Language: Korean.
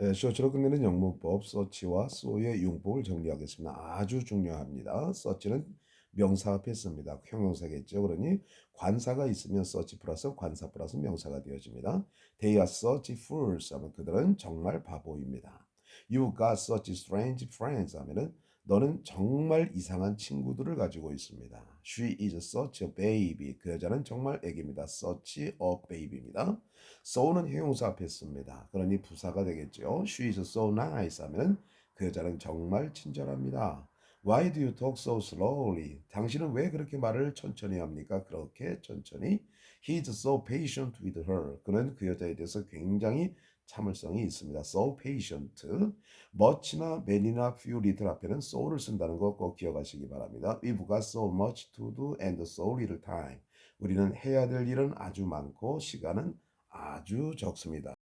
예, 쇼츠로 끝내는 영문법 서치와 so의 융법을 정리하겠습니다. 아주 중요합니다. 서치는 명사 앞에 씁니다. 형용사겠죠. 그러니 관사가 있으면 서치 플러스 관사 플러스 명사가 되어집니다. They are such fools 하면 그들은 정말 바보입니다. You got such strange friends 하면은 너는 정말 이상한 친구들을 가지고 있습니다. She is such a baby. 그 여자는 정말 애기입니다. Such a baby입니다. So는 형용사 앞에 씁니다. 그러니 부사가 되겠죠. She is so nice 하면 그 여자는 정말 친절합니다. Why do you talk so slowly? 당신은 왜 그렇게 말을 천천히 합니까? 그렇게 천천히. He is so patient with her. 그는 그 여자에 대해서 굉장히 참을성이 있습니다. So patient. much나 many나 few, little 앞에는 so를 쓴다는 거 꼭 기억하시기 바랍니다. We've got so much to do and so little time. 우리는 해야 될 일은 아주 많고 시간은 아주 적습니다.